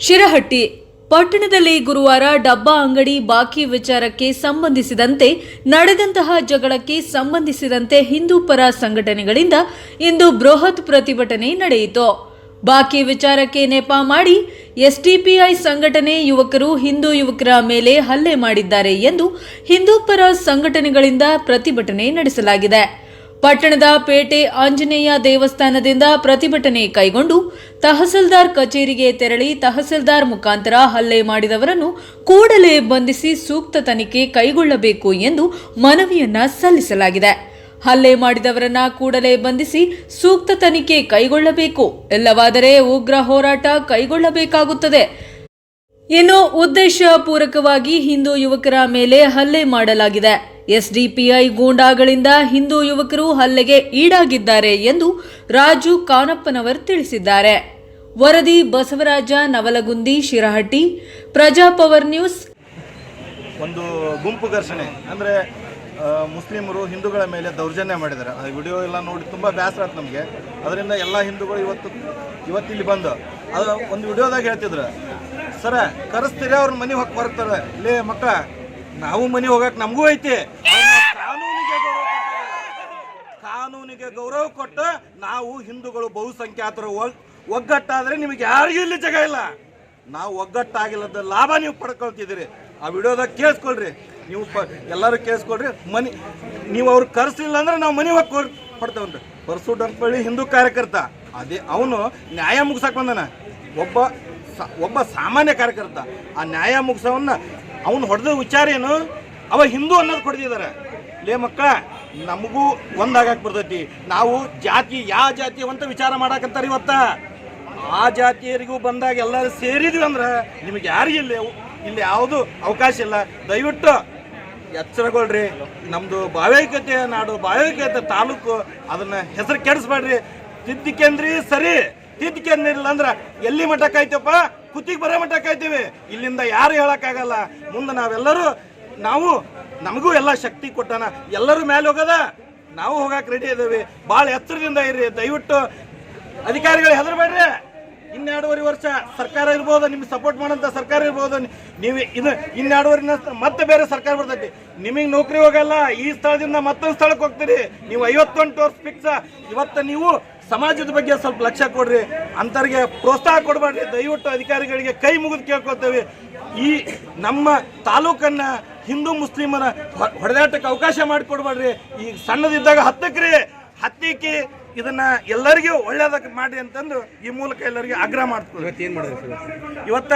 ಶಿರಹಟ್ಟಿ, ಪಟ್ಟಣದಲ್ಲಿ ಗುರುವಾರ ಡಬ್ಬಾ ಅಂಗಡಿ ಬಾಕಿ ವಿಚಾರಕ್ಕೆ ಸಂಬಂಧಿಸಿದಂತೆ ನಡೆದಂತಹ ಜಗಳಕ್ಕೆ ಸಂಬಂಧಿಸಿದಂತೆ ಹಿಂದೂ ಪರ ಸಂಘಟನೆಗಳಿಂದ ಇಂದು ಬೃಹತ್ ಪ್ರತಿಭಟನೆ ನಡೆಯಿತು. ಬಾಕಿ ವಿಚಾರಕ್ಕೆ ನೆಪ ಮಾಡಿ ಎಸ್ಡಿಪಿಐ ಸಂಘಟನೆ ಯುವಕರು ಹಿಂದೂ ಯುವಕರ ಮೇಲೆ ಹಲ್ಲೆ ಮಾಡಿದ್ದಾರೆ ಎಂದು ಹಿಂದೂ ಪರ ಸಂಘಟನೆಗಳಿಂದ ಪ್ರತಿಭಟನೆ ನಡೆಸಲಾಗಿದೆ. ಪಟ್ಟಣದ ಪೇಟೆ ಆಂಜನೇಯ ದೇವಸ್ಥಾನದಿಂದ ಪ್ರತಿಭಟನೆ ಕೈಗೊಂಡು ತಹಸೀಲ್ದಾರ್ ಕಚೇರಿಗೆ ತೆರಳಿ ತಹಸೀಲ್ದಾರ್ ಮುಖಾಂತರ ಹಲ್ಲೆ ಮಾಡಿದವರನ್ನು ಕೂಡಲೇ ಬಂಧಿಸಿ ಸೂಕ್ತ ತನಿಖೆ ಕೈಗೊಳ್ಳಬೇಕು ಎಂದು ಮನವಿಯನ್ನ ಸಲ್ಲಿಸಲಾಗಿದೆ. ಹಲ್ಲೆ ಮಾಡಿದವರನ್ನ ಕೂಡಲೇ ಬಂಧಿಸಿ ಸೂಕ್ತ ತನಿಖೆ ಕೈಗೊಳ್ಳಬೇಕು. ಇಲ್ಲವಾದರೆ ಉಗ್ರ ಹೋರಾಟ ಕೈಗೊಳ್ಳಬೇಕಾಗುತ್ತದೆ. ಇನ್ನು ಉದ್ದೇಶ ಪೂರಕವಾಗಿ ಹಿಂದೂ ಯುವಕರ ಮೇಲೆ ಹಲ್ಲೆ ಮಾಡಲಾಗಿದೆ. ಎಸ್ಡಿಪಿಐ ಗೂಂಡಾಗಳಿಂದ ಹಿಂದೂ ಯುವಕರು ಹಲ್ಲೆಗೆ ಈಡಾಗಿದ್ದಾರೆ ಎಂದು ರಾಜು ಕಾನಪ್ಪನವರ್ ತಿಳಿಸಿದ್ದಾರೆ. ವರದಿ ಬಸವರಾಜ ನವಲಗುಂದಿ ಶಿರಹಟ್ಟಿ ಪ್ರಜಾಪವರ್ ನ್ಯೂಸ್. ಒಂದು ಗುಂಪು ಘರ್ಷಣೆ, ಅಂದರೆ ಮುಸ್ಲಿಮರು ಹಿಂದೂಗಳ ಮೇಲೆ ದೌರ್ಜನ್ಯ ಮಾಡಿದ್ದಾರೆ. ಆ ವಿಡಿಯೋ ಎಲ್ಲ ನೋಡಿ ತುಂಬ ಬೇಸರ ನಮಗೆ. ಅದರಿಂದ ಎಲ್ಲ ಹಿಂದೂಗಳು ಇವತ್ತು ಇವತ್ತಿಲ್ಲಿ ಬಂದು, ಅದು ಒಂದು ವಿಡಿಯೋದಾಗ ಹೇಳ್ತಿದ್ರು. ಸರ, ಕರೆಸ್ತೀರಿ, ಅವ್ರ ಮನೆ ಹೋಗಿ ಬರ್ತಾರೆ. ಲೇ ಮಕ್ಕಳ ನಾವು ಮನೆ ಹೋಗಕ್ ನಮಗೂ ಐತಿ. ಕಾನೂನಿಗೆ ಗೌರವ ಕಾನೂನಿಗೆ ಗೌರವ ಕೊಟ್ಟು ನಾವು ಹಿಂದೂಗಳು ಬಹುಸಂಖ್ಯಾತರು ಒಗ್- ಒಗ್ಗಟ್ಟಾದ್ರೆ ನಿಮಗೆ ಯಾರಿಗೂ ಇಲ್ಲಿ ಜಗ ಇಲ್ಲ. ನಾವು ಒಗ್ಗಟ್ಟಾಗಿಲ್ಲದ ಲಾಭ ನೀವು ಪಡ್ಕೊಳ್ತಿದ್ದೀರಿ. ಆ ವಿಡಿಯೋದಾಗ ಕೇಳಿಸ್ಕೊಳ್ರಿ ನೀವು ಪ ಎಲ್ಲರೂ ಕೇಳಿಸ್ಕೊಳ್ರಿ ಮನಿ ನೀವು ಅವ್ರು ಕರೆಸಲಿಲ್ಲ ಅಂದ್ರೆ ನಾವು ಮನೆ ಹೋಗಿ ಕೊಡ್ ಪಡ್ತೇವನ್ರಿ ಪರಸು ಡಂಪಳ್ಳಿ ಹಿಂದೂ ಕಾರ್ಯಕರ್ತ. ಅದೇ ಅವನು ನ್ಯಾಯ ಮುಗಿಸಕ್ಕೆ ಬಂದನ. ಒಬ್ಬ ಒಬ್ಬ ಸಾಮಾನ್ಯ ಕಾರ್ಯಕರ್ತ. ಆ ನ್ಯಾಯ ಮುಗಿಸವನ್ನ ಅವನು ಹೊಡೆದ ವಿಚಾರ ಏನು? ಅವ ಹಿಂದೂ ಅನ್ನೋದು ಕೊಡ್ತಿದ್ದಾರೆ ಲೇ ಮಕ್ಕಳ, ನಮಗೂ ಒಂದಾಗಕ್ಕೆ ಬರ್ತೈತಿ. ನಾವು ಜಾತಿ ಯಾವ ಜಾತಿ ಅಂತ ವಿಚಾರ ಮಾಡಾಕಂತಾರೆ ಇವತ್ತ. ಆ ಜಾತಿಯರಿಗೂ ಬಂದಾಗ ಎಲ್ಲರೂ ಸೇರಿದ್ವಿ ಅಂದ್ರೆ ನಿಮಗೆ ಯಾರಿಗೂ ಇಲ್ಲ ಇಲ್ಲಿ ಯಾವುದು ಅವಕಾಶ ಇಲ್ಲ. ದಯವಿಟ್ಟು ಎಚ್ಚರಗೊಳ್ರಿ. ನಮ್ಮದು ಭಾವೈಕ್ಯತೆ, ನಾಡು ಭಾವೈಕ್ಯತೆ ತಾಲೂಕು ಅದನ್ನ ಹೆಸರು ಕೆಡಿಸ್ಬೇಡ್ರಿ. ತಿದ್ದಿಕೆಂದ್ರಿ ಸರಿ. ತಿದ್ದಿಕೆಂದ್ರಿಲ್ಲ ಅಂದ್ರೆ ಎಲ್ಲಿ ಮಟ್ಟಕ್ಕೆ ಕಾಯ್ತಪ್ಪ ಕುತ್ತಿಗೆ ಬರೋ ಮಟ್ಟ ಕಾಯ್ತೀವಿ ಇಲ್ಲಿಂದ ಯಾರು ಹೇಳಕ್ಕಾಗಲ್ಲ. ಮುಂದೆ ನಾವೆಲ್ಲರೂ, ನಾವು, ನಮಗೂ ಎಲ್ಲ ಶಕ್ತಿ ಕೊಟ್ಟಾನ ಎಲ್ಲರೂ ಮೇಲೆ ಹೋಗದ? ನಾವು ಹೋಗಕ್ಕೆ ರೆಡಿ ಇದ್ದೀವಿ. ಭಾಳ ಎತ್ತರದಿಂದ ಇರ್ರಿ. ದಯವಿಟ್ಟು ಅಧಿಕಾರಿಗಳು ಹೆದರಬೇಡ್ರಿ. ಇನ್ನೆರಡೂವರೆ ವರ್ಷ ಸರ್ಕಾರ ಇರ್ಬೋದು, ನಿಮ್ಗೆ ಸಪೋರ್ಟ್ ಮಾಡೋಂಥ ಸರ್ಕಾರ ಇರ್ಬೋದು. ನೀವು ಇದು ಇನ್ನೆರಡೂವರೆ ಮತ್ತೆ ಬೇರೆ ಸರ್ಕಾರ ಬರ್ತೈತಿ. ನಿಮಗೆ ನೌಕರಿ ಹೋಗಲ್ಲ. ಈ ಸ್ಥಳದಿಂದ ಮತ್ತೊಂದು ಸ್ಥಳಕ್ಕೆ ಹೋಗ್ತೀರಿ. ನೀವು ಐವತ್ತೊಂದು ವರ್ಷ ಫಿಕ್ಸ್ ಇವತ್ತು ನೀವು ಸಮಾಜದ ಬಗ್ಗೆ ಸ್ವಲ್ಪ ಲಕ್ಷ್ಯ ಕೊಡ್ರಿ ಅಂತರಿಗೆ ಪ್ರೋತ್ಸಾಹ ಕೊಡಬೇಡ್ರಿ ದಯವಿಟ್ಟು ಅಧಿಕಾರಿಗಳಿಗೆ ಕೈ ಮುಗಿದು ಕೇಳ್ಕೊಳ್ತೇವೆ. ಈ ನಮ್ಮ ತಾಲೂಕನ್ನ ಹಿಂದೂ ಮುಸ್ಲಿಮರ ಹೊಡೆದಾಟಕ್ಕೆ ಅವಕಾಶ ಮಾಡಿಕೊಡ್ಬೇಡ್ರಿ ಈ ಸಣ್ಣದಿದ್ದಾಗ ಹತ್ತಕ್ರಿ ಹತ್ತಿಕ್ಕಿ ಇದನ್ನ ಎಲ್ಲರಿಗೂ ಒಳ್ಳೇದಕ್ಕೆ ಮಾಡಿ ಅಂತಂದು ಈ ಮೂಲಕ ಎಲ್ಲರಿಗೂ ಆಗ್ರಹ ಮಾಡ್ತೀವಿ ಇವತ್ತ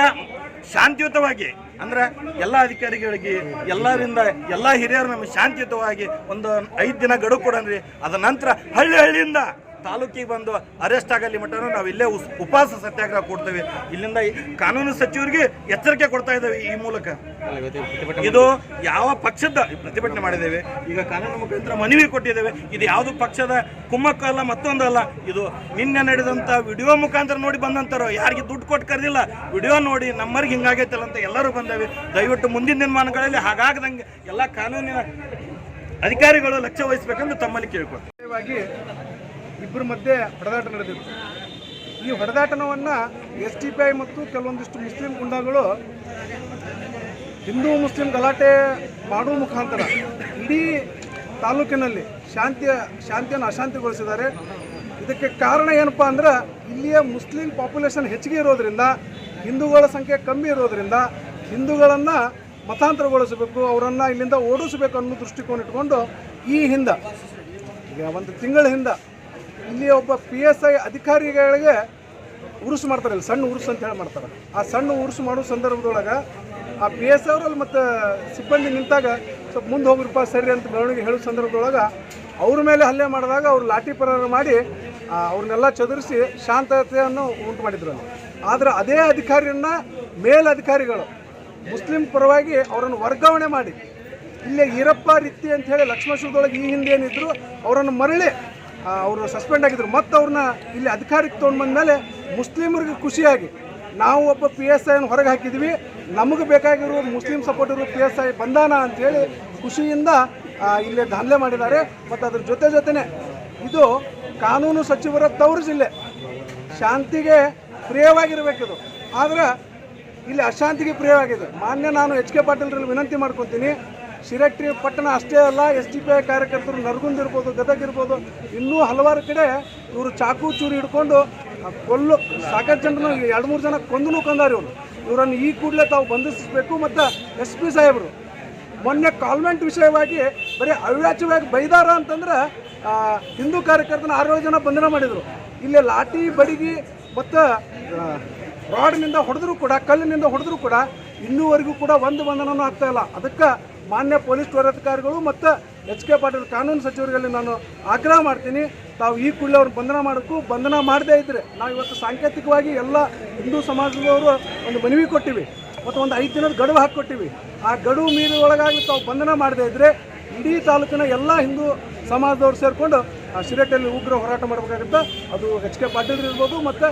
ಶಾಂತಿಯುತವಾಗಿ ಅಂದ್ರೆ ಎಲ್ಲ ಅಧಿಕಾರಿಗಳಿಗೆ ಎಲ್ಲರಿಂದ ಎಲ್ಲ ಹಿರಿಯರು ನಮಗೆ ಶಾಂತಿಯುತವಾಗಿ ಒಂದು ಐದು ದಿನ ಗಡುವು ಕೊಡನ್ರಿ. ಅದ ನಂತರ ಹಳ್ಳಿ ಹಳ್ಳಿಯಿಂದ ತಾಲೂಕಿಗೆ ಬಂದು ಅರೆಸ್ಟ್ ಆಗಲಿ ಮಟ್ಟನು ನಾವು ಇಲ್ಲೇ ಉಪವಾಸ ಸತ್ಯಾಗ್ರಹ ಕೊಡ್ತೇವೆ. ಇಲ್ಲಿಂದ ಕಾನೂನು ಸಚಿವರಿಗೆ ಎಚ್ಚರಿಕೆ ಕೊಡ್ತಾ ಇದ್ದೇವೆ ಈ ಮೂಲಕ. ಇದು ಯಾವ ಪಕ್ಷದ ಪ್ರತಿಭಟನೆ ಮಾಡಿದ್ದೇವೆ. ಈಗ ಕಾನೂನು ಮುಖಾಂತರ ಮನವಿ ಕೊಟ್ಟಿದ್ದೇವೆ. ಇದು ಯಾವುದು ಪಕ್ಷದ ಕುಮ್ಮಕ್ಕ ಅಲ್ಲ ಮತ್ತೊಂದಲ್ಲ ಇದು ನಿನ್ನೆ ನಡೆದಂಥ ವಿಡಿಯೋ ಮುಖಾಂತರ ನೋಡಿ ಬಂದಂತಾರೋ ಯಾರಿಗೆ ದುಡ್ಡು ಕೊಟ್ಟು ಕರೆದಿಲ್ಲ. ವಿಡಿಯೋ ನೋಡಿ ನಮ್ಮರಿಗೆ ಹಿಂಗಾಗೈತಲ್ಲ ಅಂತ ಎಲ್ಲರೂ ಬಂದೇವೆ. ದಯವಿಟ್ಟು ಮುಂದಿನ ದಿನಮಾನಗಳಲ್ಲಿ ಹಾಗಾಗದಂಗೆ ಎಲ್ಲ ಕಾನೂನಿನ ಅಧಿಕಾರಿಗಳು ಲಕ್ಷ್ಯ ವಹಿಸಬೇಕೆಂದು ತಮ್ಮಲ್ಲಿ ಕೇಳ್ಕೊಳ್ತೀನಿ ಮುಖ್ಯವಾಗಿ ಇಬ್ಬರ ಮಧ್ಯೆ ಹೊಡೆದಾಟ ನಡೆದಿತ್ತು. ಈ ಹೊಡೆದಾಟನವನ್ನು ಎಸ್ ಟಿ ಪಿ ಐ ಮತ್ತು ಕೆಲವೊಂದಿಷ್ಟು ಮುಸ್ಲಿಂ ಗುಂಡಾಗಳು ಹಿಂದೂ ಮುಸ್ಲಿಂ ಗಲಾಟೆ ಮಾಡುವ ಮುಖಾಂತರ ಇಡೀ ತಾಲೂಕಿನಲ್ಲಿ ಶಾಂತಿಯ ಶಾಂತಿಯನ್ನು ಅಶಾಂತಿಗೊಳಿಸಿದ್ದಾರೆ. ಇದಕ್ಕೆ ಕಾರಣ ಏನಪ್ಪ ಅಂದ್ರೆ ಇಲ್ಲಿಯ ಮುಸ್ಲಿಂ ಪಾಪ್ಯುಲೇಷನ್ ಹೆಚ್ಚಿಗೆ ಇರೋದ್ರಿಂದ, ಹಿಂದೂಗಳ ಸಂಖ್ಯೆ ಕಮ್ಮಿ ಇರೋದ್ರಿಂದ ಹಿಂದೂಗಳನ್ನು ಮತಾಂತರಗೊಳಿಸಬೇಕು, ಅವರನ್ನು ಇಲ್ಲಿಂದ ಓಡಿಸಬೇಕು ಅನ್ನೋ ದೃಷ್ಟಿಕೋನ ಇಟ್ಕೊಂಡು ಈ ಹಿಂದೆ, ಈಗ ಒಂದು ತಿಂಗಳ ಹಿಂದೆ ಇಲ್ಲಿ ಒಬ್ಬ ಪಿ ಎಸ್ ಐ ಅಧಿಕಾರಿಗಳಿಗೆ ಉರುಸು ಮಾಡ್ತಾರೆ ಇಲ್ಲಿ, ಸಣ್ಣ ಉರುಸು ಅಂತ ಹೇಳಿ ಮಾಡ್ತಾರೆ. ಆ ಸಣ್ಣ ಉರುಸು ಮಾಡೋ ಸಂದರ್ಭದೊಳಗೆ ಆ ಪಿ ಎಸ್ ಅವರಲ್ಲಿ ಮತ್ತು ಸಿಬ್ಬಂದಿ ನಿಂತಾಗ ಸ್ವಲ್ಪ ಮುಂದೆ ಹೋಗ್ರಪ್ಪ ಸರಿ ಅಂತ ಬೆಳವಣಿಗೆ ಹೇಳೋ ಸಂದರ್ಭದೊಳಗೆ ಅವ್ರ ಮೇಲೆ ಹಲ್ಲೆ ಮಾಡಿದಾಗ ಅವ್ರು ಲಾಠಿ ಪರಾರ ಮಾಡಿ ಅವ್ರನ್ನೆಲ್ಲ ಚದುರಿಸಿ ಶಾಂತತೆಯನ್ನು ಉಂಟು ಮಾಡಿದ್ರು ಆದರೆ ಅದೇ ಅಧಿಕಾರಿಯನ್ನ ಮೇಲಧಿಕಾರಿಗಳು ಮುಸ್ಲಿಂ ಪರವಾಗಿ ಅವರನ್ನು ವರ್ಗಾವಣೆ ಮಾಡಿ, ಇಲ್ಲೇ ಈರಪ್ಪ ರೀತಿ ಅಂತ ಹೇಳಿ ಲಕ್ಷ್ಮೇಶ್ವರದೊಳಗೆ ಈ ಹಿಂದೆ ಏನಿದ್ರು, ಅವರನ್ನು ಮರಳಿ ಅವರು ಸಸ್ಪೆಂಡ್ ಆಗಿದ್ದರು ಮತ್ತು ಅವ್ರನ್ನ ಇಲ್ಲಿ ಅಧಿಕಾರಕ್ಕೆ ತೊಗೊಂಡು ಬಂದಮೇಲೆ ಮುಸ್ಲಿಮರಿಗೆ ಖುಷಿಯಾಗಿ ನಾವು ಒಬ್ಬ ಪಿ ಎಸ್ ಐನ ಹೊರಗೆ ಹಾಕಿದ್ವಿ. ನಮಗೆ ಬೇಕಾಗಿರೋ Muslim supporter P S I ಬಂದಾನ ಅಂತೇಳಿ ಖುಷಿಯಿಂದ ಇಲ್ಲಿ ದಾಂಧಲೆ ಮಾಡಿದ್ದಾರೆ. ಮತ್ತು ಅದ್ರ ಜೊತೆ ಜೊತೆನೆ ಇದು ಕಾನೂನು ಸಚಿವರ ತವರು ಜಿಲ್ಲೆ. ಶಾಂತಿಗೆ ಪ್ರಿಯವಾಗಿರಬೇಕಿದು ಆದರೆ ಇಲ್ಲಿ ಅಶಾಂತಿಗೆ ಪ್ರಿಯವಾಗಿದೆ. ಮಾನ್ಯ ನಾನು ಎಚ್ ಕೆ ಪಾಟೀಲ್ರಲ್ಲಿ ವಿನಂತಿ ಮಾಡ್ಕೊತೀನಿ. ಶಿರಟ್ಟಿ ಪಟ್ಟಣ ಅಷ್ಟೇ ಅಲ್ಲ, ಎಸ್ ಡಿ ಪಿ ಐ ಕಾರ್ಯಕರ್ತರು ನರಗುಂದ್ ಇರ್ಬೋದು, ಗದಗ ಇರ್ಬೋದು, ಇನ್ನೂ ಹಲವಾರು ಕಡೆ ಇವರು ಚಾಕು ಚೂರಿ ಹಿಡ್ಕೊಂಡು ಕೊಲ್ಲು, ಸಾಕಷ್ಟು ಜನರನ್ನು ಎರಡು ಮೂರು ಜನ ಕೊಂದನು ಕಂದಾರ ಇವರು ಇವರನ್ನು ಈ ಕೂಡಲೇ ತಾವು ಬಂಧಿಸಬೇಕು ಮತ್ತು ಎಸ್ ಪಿ ಸಾಹೇಬರು. ಮೊನ್ನೆ ಕಾಲ್ಮೆಂಟ್ ವಿಷಯವಾಗಿ ಬರೀ ಅವ್ಯಾಚವಾಗಿ ಬೈದಾರ ಅಂತಂದ್ರೆ ಹಿಂದೂ ಕಾರ್ಯಕರ್ತನ ಆರು ಜನ ಬಂಧನ ಮಾಡಿದರು. ಇಲ್ಲಿ ಲಾಠಿ, ಬಡಿಗಿ ಮತ್ತು ರಾಡ್ನಿಂದ ಹೊಡೆದ್ರು ಕೂಡ, ಕಲ್ಲಿನಿಂದ ಹೊಡೆದ್ರು ಕೂಡ ಇನ್ನೂವರೆಗೂ ಕೂಡ ಒಂದು ಬಂಧನನೂ ಆಗ್ತಾ ಇಲ್ಲ. ಅದಕ್ಕೆ ಮಾನ್ಯ ಪೊಲೀಸ್ ವರಾಧಿಕಾರಿಗಳು ಮತ್ತು ಎಚ್ ಕೆ ಪಾಟೀಲ್ ಕಾನೂನು ಸಚಿವರಲ್ಲಿ ನಾನು ಆಗ್ರಹ ಮಾಡ್ತೀನಿ. ತಾವು ಈ ಕೂಡಲೇ ಅವ್ರನ್ನ ಬಂಧನ ಮಾಡೋಕ್ಕೂ ಬಂಧನ ಮಾಡದೇ ಇದ್ದರೆ ನಾವು ಇವತ್ತು ಸಾಂಕೇತಿಕವಾಗಿ ಎಲ್ಲ ಹಿಂದೂ ಸಮಾಜದವರು ಒಂದು ಮನವಿ ಕೊಟ್ಟಿವಿ. ಮತ್ತು ಒಂದು ಐದು ದಿನದ ಗಡುವು ಹಾಕಿಕೊಟ್ಟಿವಿ. ಆ ಗಡುವು ಮೀರಿ ಒಳಗಾಗಿ ತಾವು ಬಂಧನ ಮಾಡದೇ ಇದ್ದರೆ ಇಡೀ ತಾಲೂಕಿನ ಎಲ್ಲ ಹಿಂದೂ ಸಮಾಜದವ್ರು ಸೇರಿಕೊಂಡು ಆ ಶಿರಟ್ಟಲ್ಲಿ ಉಗ್ರ ಹೋರಾಟ ಮಾಡಬೇಕಾಗುತ್ತೆ. ಅದು ಎಚ್ ಕೆ ಪಾಟೀಲ್ ಇರ್ಬೋದು ಮತ್ತು